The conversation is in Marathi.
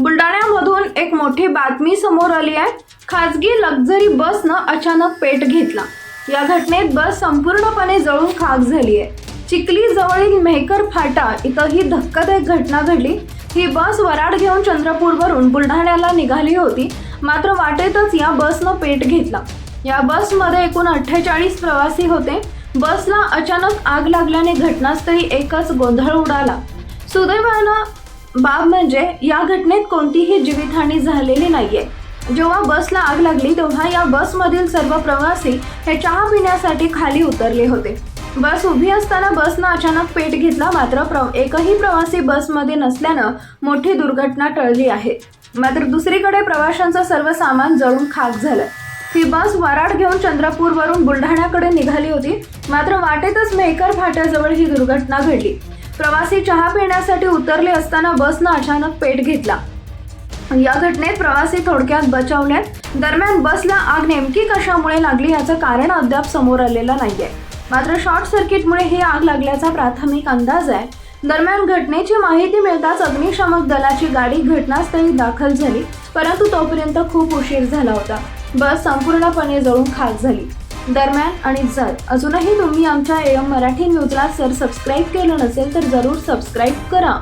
बुलढाण्यामधून एक मोठी बातमी समोर आली आहे. खाजगी लक्झरी बसनं अचानक पेट घेतला. या घटनेत बस संपूर्णपणे जळून खाक झाली आहे. चिखली जवळील मेहकर फाटा इथं ही धक्कादायक घटना घडली. ही बस वराड घेऊन चंद्रपूरवरून बुलढाण्याला निघाली होती. मात्र वाटेतच या बसनं पेट घेतला. या बसमध्ये एकूण अठ्ठेचाळीस प्रवासी होते. बसला अचानक आग लागल्याने घटनास्थळी एकच गोंधळ उडाला. सुदैवानं बाब म्हणजे या घटनेत कोणतीही जीवितहानी झालेली नाहीये. जेव्हा बसला आग लागली तेव्हा या बसमधील सर्व प्रवासी हे चहा पिण्यासाठी खाली उतरले होते. बस उभी असताना बसनं अचानक पेट घेतला मात्र प्र एकही प्रवासी बसमध्ये नसल्यानं मोठी दुर्घटना टळली आहे. मात्र दुसरीकडे प्रवाशांचं सर्व सामान जळून खाक झालं. ही बस वराड घेऊन चंद्रपूरवरून बुलढाण्याकडे निघाली होती. मात्र वाटेतच मेहकर फाट्याजवळ ही दुर्घटना घडली. प्रवासी चहा पिण्यासाठी उतरले असताना बसनं अचानक पेट घेतला. या घटनेत प्रवासी थोडक्यात बचावल्यात दरम्यान बसला आग नेमकी कशामुळे लागली याचं कारण अद्याप समोर आलेलं नाहीये. मात्र शॉर्ट सर्किटमुळे ही आग लागल्याचा प्राथमिक अंदाज आहे. दरम्यान घटनेची माहिती मिळताच अग्निशामक दलाची गाडी घटनास्थळी दाखल झाली परंतु तोपर्यंत खूप उशीर झाला होता. बस संपूर्णपणे जळून खाक झाली. दरम्यान आणि जर अजूनही तुम्ही आमच्या एम मराठी न्यूजला सर सबस्क्राईब केलं नसेल तर जरूर सबस्क्राईब करा.